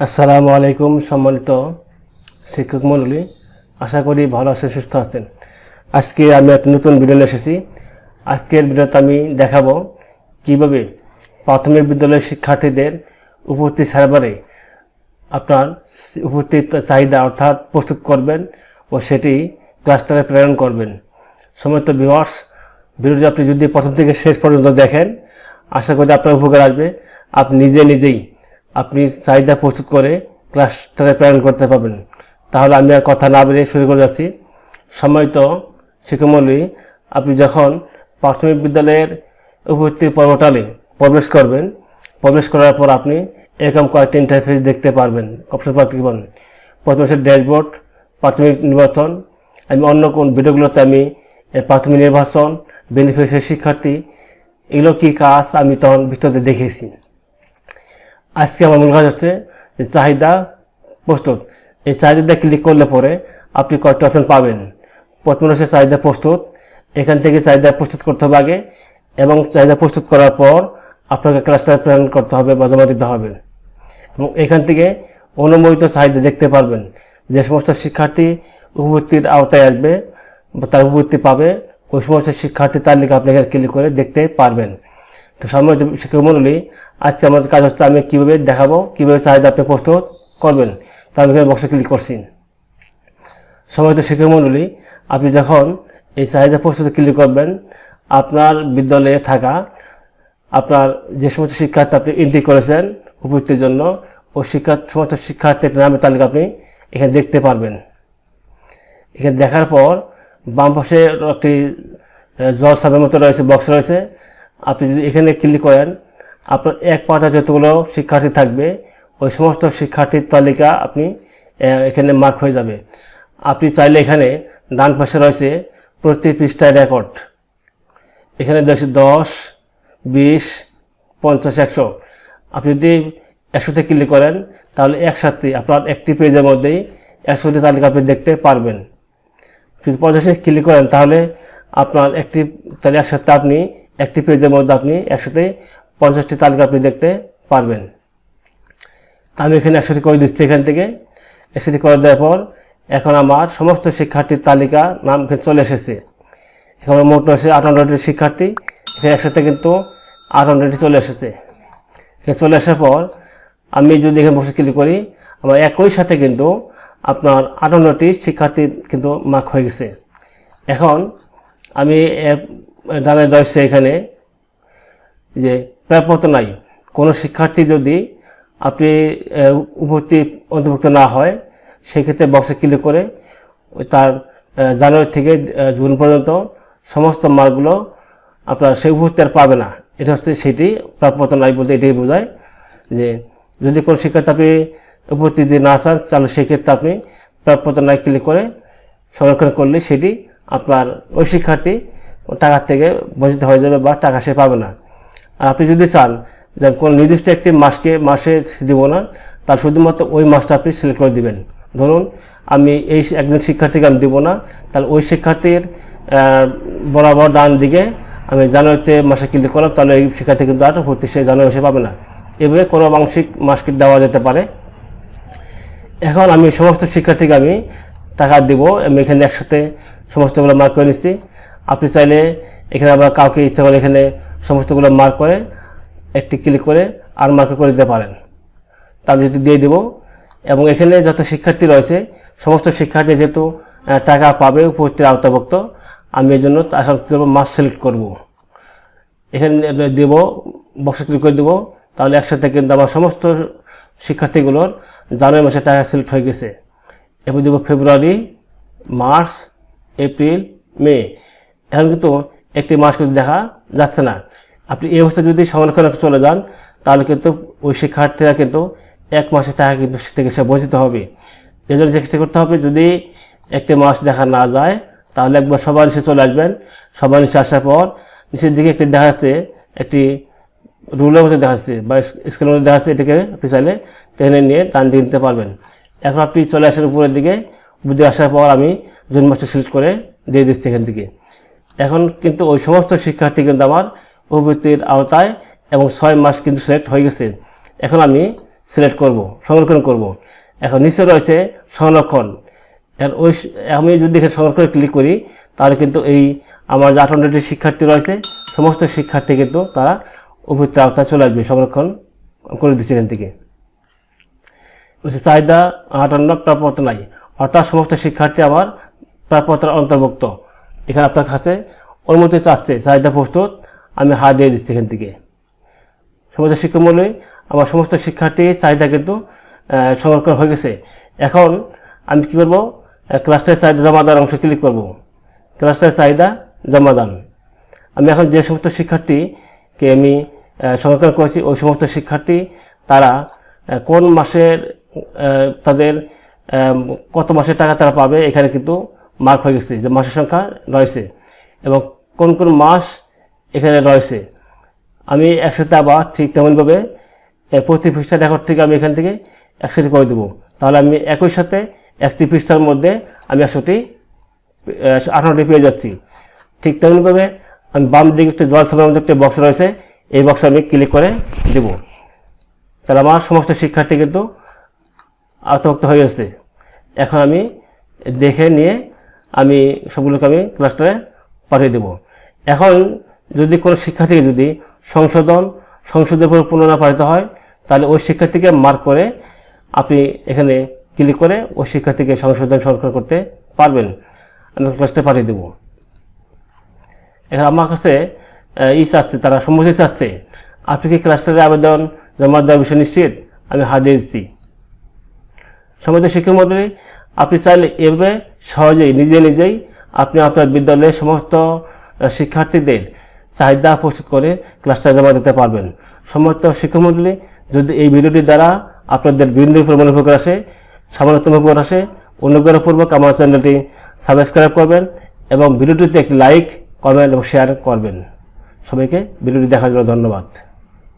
আসসালামু আলাইকুম, সম্মানিত শিক্ষক মণ্ডলী। আশা করি ভালো আছেন, সুস্থ আছেন। আজকে আমি একটা নতুন ভিডিও নিয়ে এসেছি। আজকের ভিডিওতে আমি দেখাবো কীভাবে প্রাথমিক বিদ্যালয়ের শিক্ষার্থীদের উপস্থিতি সার্ভারে আপনার উপস্থিত চাহিদা অর্থাৎ প্রস্তুত করবেন ও সেটি ক্লাস্টারে প্রেরণ করবেন। সমস্ত ভিওয়ার্স ভিডিওটি আপনি যদি প্রথম থেকে শেষ পর্যন্ত দেখেন, আশা করি আপনার উপকার আসবে। আপনি নিজে নিজেই আপনি চাহিদা প্রস্তুত করে ক্লাস্টারে প্রেরণ করতে পারবেন। তাহলে আমি আর কথা না বেরিয়ে শুরু করে যাচ্ছি। সম্মানিত শিক্ষামণ্ডলী আপনি যখন প্রাথমিক বিদ্যালয়ের উপস্থিত পোর্টালে প্রবেশ করবেন, প্রবেশ করার পর আপনি এরকম কয়েকটি ইন্টারফেস দেখতে পারবেন। অপশন পাবেন প্রথমে হচ্ছে ড্যাশবোর্ড প্রাথমিক নির্বাচন, আমি অন্য কোন ভিডিওগুলোতে আমি প্রাথমিক নির্বাচন বেনিফিশিয়ারি শিক্ষার্থী, এগুলো কী কাজ আমি তখন বিস্তারিত দেখেছি আজকে আমার মূল কাজ হচ্ছে যে চাহিদা প্রস্তুত। এই চাহিদাটা ক্লিক করলে পরে আপনি কয়েকটা অপশন পাবেন। প্রথমে হচ্ছে চাহিদা প্রস্তুত। এখান থেকে চাহিদা প্রস্তুত করতে হবে আগে এবং চাহিদা প্রস্তুত করার পর আপনাকে ক্লাসটা প্রেরণ করতে হবে বা জমা দিতে হবে। এবং এখান থেকে অনুমোদিত চাহিদা দেখতে পারবেন। যে সমস্ত শিক্ষার্থী উপবৃত্তির আওতায় আসবে বা তার উপবৃত্তি পাবে, ওই সমস্ত শিক্ষার্থী তালিকা আপনি এখানে ক্লিক করে দেখতে পারবেন। তো সম্মানিত শিক্ষক মণ্ডলী আজকে আমার কাজ হচ্ছে আমি কীভাবে দেখাবো, কীভাবে চাহিদা আপনি প্রস্তুত করবেন, তা আমি এখানে বক্সে ক্লিক করছি। সম্মানিত শিক্ষক মণ্ডলী, আপনি যখন এই চাহিদা প্রস্তুতি ক্লিক করবেন, আপনার বিদ্যালয়ে থাকা, আপনার যে সমস্ত শিক্ষার্থী আপনি এন্ট্রি করেছেন, উপস্থিতির জন্য, ও শিক্ষা সমস্ত শিক্ষার্থীর নামের তালিকা আপনি এখানে দেখতে পারবেন। এখানে দেখার পর, বাম পাশে একটি জল সাবের মতো রয়েছে বক্স রয়েছে। আপনি যদি এখানে ক্লিক করেন আপনার এক পাতা যতগুলো শিক্ষার্থী থাকবে, ওই সমস্ত শিক্ষার্থীর তালিকা আপনি এখানে মার্ক হয়ে যাবে। আপনি চাইলে এখানে ডান পাশে রয়েছে প্রতি পৃষ্ঠায় রেকর্ড এখানে রয়েছে দশ, বিশ, পঞ্চাশ, একশো। আপনি যদি একশোতে ক্লিক করেন, তাহলে একসাথে আপনার একটি পেজের মধ্যেই একশোটি তালিকা আপনি দেখতে পারবেন। যদি পঞ্চাশে ক্লিক করেন, তাহলে আপনার একটি, তাহলে একসাথে আপনি একটি পেজের মধ্যে আপনি একসাথে পঞ্চাশটি তালিকা আপনি দেখতে পারবেন। আমি এখানে একশোটি করে দিচ্ছি এখান থেকে। একশোটি করে দেওয়ার পর এখন আমার সমস্ত শিক্ষার্থীর তালিকা নাম এখানে চলে এসেছে। এখন মোট রয়েছে আটান্নটি শিক্ষার্থী। এখানে একসাথে কিন্তু আটান্নটি চলে এসেছে। এখানে চলে আসার পর আমি যদি এখানে বসে ক্লিক করি, আমার একই সাথে কিন্তু আপনার আটান্নটি শিক্ষার্থী কিন্তু মার্ক হয়ে গেছে। এখন আমি ডানে রয়েছে এখানে যে প্রাপ্যত নাই। কোনো শিক্ষার্থী যদি আপনি উপস্থিত অন্তর্ভুক্ত না হয়, সেক্ষেত্রে বক্সে ক্লিক করে তার জানুয়ারি থেকে জুন পর্যন্ত সমস্ত মার্কগুলো আপনার সেই উপস্থিত আর পাবে না। এটা হচ্ছে সেটি প্রাপ্যত নাই বলতে এটাই বোঝায় যে যদি কোনো শিক্ষার্থী আপনি উপস্থিতি না চান, তাহলে সেক্ষেত্রে আপনি প্রাপ্যত নাই ক্লিক করে সংরক্ষণ করলে সেটি আপনার ওই শিক্ষার্থী টাকার থেকে বঞ্চিত হয়ে যাবে বা টাকা সে পাবে না। আর আপনি যদি চান যে কোনো নির্দিষ্ট একটি মাসকে, মাসে দিব না, তার শুধুমাত্র ওই মাসটা আপনি সিলেক্ট করে দিবেন। ধরুন, আমি এই একজন শিক্ষার্থীকে আমি দিব না, তাহলে ওই শিক্ষার্থীর বরাবর ডান দিকে আমি জানুয়ারিতে মাসে ক্লিক করলাম, তাহলে এই শিক্ষার্থী কিন্তু আর ভর্তি সে জানুয়ারি মাসে পাবে না। এভাবে কোনো মাংসিক, মাসকে দেওয়া যেতে পারে। এখন আমি সমস্ত শিক্ষার্থীকে আমি টাকা দিব, আমি এখানে একসাথে সমস্তগুলো মার্ক করে নিচ্ছি। আপনি চাইলে এখানে আবার কাউকে ইচ্ছা করে এখানে সমস্তগুলো মার্ক করে, একটি ক্লিক করে, আর মার্ক করে দিতে পারেন। তা আমি যদি দিয়ে দিব, এবং এখানে যত শিক্ষার্থী রয়েছে, সমস্ত শিক্ষার্থী যেহেতু টাকা পাবে উপস্থিতির আওতাভুক্ত, আমি এই জন্য এখন কী করব মাস সিলেক্ট করব? এখানে দেব বক্সে ক্লিক করে দেবো, তাহলে একসাথে কিন্তু আমার সমস্ত শিক্ষার্থীগুলোর জানুয়ারি মাসে টাকা সিলেক্ট হয়ে গেছে। এরপর দেবো ফেব্রুয়ারি, মার্চ, এপ্রিল, মে। এখন কিন্তু একটি মাস কিন্তু দেখা যাচ্ছে না। আপনি এই অবস্থায় যদি সংরক্ষণে চলে যান, তাহলে কিন্তু ওই শিক্ষার্থীরা কিন্তু এক মাসে টাকা কিন্তু থেকে সে বঞ্চিত হবে। এই জন্য চেষ্টা করতে হবে, যদি একটি মাস দেখা না যায়, তাহলে একবার সবার নিচে চলে আসবেন। সবার নিচে আসার পর নিচের দিকে একটি দেখা যাচ্ছে, একটি রুলের মধ্যে দেখা যাচ্ছে, বা স্কেলের মধ্যে দেখা যাচ্ছে, এটাকে আপনি চাইলে টেনে নিয়ে টান দিয়ে নিতে পারবেন। এখন আপনি চলে আসেন উপরের দিকে বুঝে আসার পর আমি জুন মাসটা সিলেক্ট করে দিয়ে দিচ্ছি এখান থেকে। এখন কিন্তু ওই সমস্ত শিক্ষার্থী কিন্তু আমার উপবৃত্তির আওতায় এবং ছয় মাস কিন্তু সিলেক্ট হয়ে গেছে। এখন আমি সিলেক্ট করব, সংরক্ষণ করব। এখন নিচে রয়েছে সংরক্ষণ। ওই আমি যদি এখানে সংরক্ষণে ক্লিক করি, তাহলে কিন্তু এই আমার যে আটান্নটি শিক্ষার্থী রয়েছে, সমস্ত শিক্ষার্থী কিন্তু তারা উপযুক্ত আওতায় চলে আসবে, সংরক্ষণ করে দিচ্ছে এখান থেকে। চাহিদা আটান্ন, প্রাপ্যতা নাই। অর্থাৎ সমস্ত শিক্ষার্থী আমার প্রাপ্যতার অন্তর্ভুক্ত। এখানে আপনার কাছে অনুমতি চাচ্ছে, চাহিদা প্রস্তুত আমি হাত দিয়ে দিচ্ছি এখান থেকে। সমস্ত শিক্ষামূল্যে আমার সমস্ত শিক্ষার্থীর চাহিদা কিন্তু সংরক্ষণ হয়ে গেছে। এখন আমি কী করব? ক্লাস্টারের চাহিদা জমা দেওয়ার অংশে ক্লিক করব। ক্লাস্টারের চাহিদা জমা দান। আমি এখন যে সমস্ত শিক্ষার্থীকে আমি সংরক্ষণ করেছি, ওই সমস্ত শিক্ষার্থী তারা কোন মাসের তাদের কত মাসের টাকা তারা পাবে, এখানে কিন্তু মার্ক হয়ে গেছে যে মাসের সংখ্যা রয়েছে। এবং কোন কোন মাস এখানে রয়েছে। আমি একসাথে আবার ঠিক তেমনভাবে প্রতি পৃষ্ঠার রেকর্ড থেকে আমি এখান থেকে একসাথে করে দেবো। তাহলে আমি একই সাথে একটি পৃষ্ঠার মধ্যে আমি একশোটি আঠারোটি পেয়ে যাচ্ছি। ঠিক তেমনভাবে আমি বাম দিকে একটি জল মধ্যে একটি বক্স রয়েছে, এই বক্সে আমি ক্লিক করে দেব। তাহলে আমার সমস্ত শিক্ষার্থী কিন্তু আওতাভুক্ত হয়ে গেছে। এখন আমি দেখে নিয়ে আমি সবগুলোকে আমি ক্লাস্টারে পাঠিয়ে দেব। এখন যদি কোনো শিক্ষার্থীকে যদি সংশোধন, সংশোধনের পর পুনরায় পাঠিত হয়, তাহলে ওই শিক্ষার্থীকে মার্ক করে আপনি এখানে ক্লিক করে ওই শিক্ষার্থীকে সংশোধন সংরক্ষণ করতে পারবেন। আমি ক্লাসটা পাঠিয়ে দেবো। এখন আমার কাছে ই চাচ্ছে তারা সম্মতি চাচ্ছে আপনি কি ক্লাস্টারে আবেদন জমা দেওয়ার বিষয় নিশ্চিত? আমি হাত দিচ্ছি। সমাজের শিক্ষক মন্ডলী আপনি চাইলে এভাবে সহজেই, নিজে নিজেই আপনি আপনার বিদ্যালয়ের সমস্ত শিক্ষার্থীদের চাহিদা প্রস্তুত করে ক্লাসটা জমা দিতে পারবেন। সমস্ত শিক্ষামণ্ডলী যদি এই ভিডিওটির দ্বারা আপনাদের বিভিন্ন পরিমাণ উপকার আসে, সামান্যতম উপকার আসে, অনুগ্রহপূর্বক আমার চ্যানেলটি সাবস্ক্রাইব করবেন এবং ভিডিওটিতে একটি লাইক, কমেন্ট এবং শেয়ার করবেন। সবাইকে ভিডিওটি দেখার জন্য ধন্যবাদ।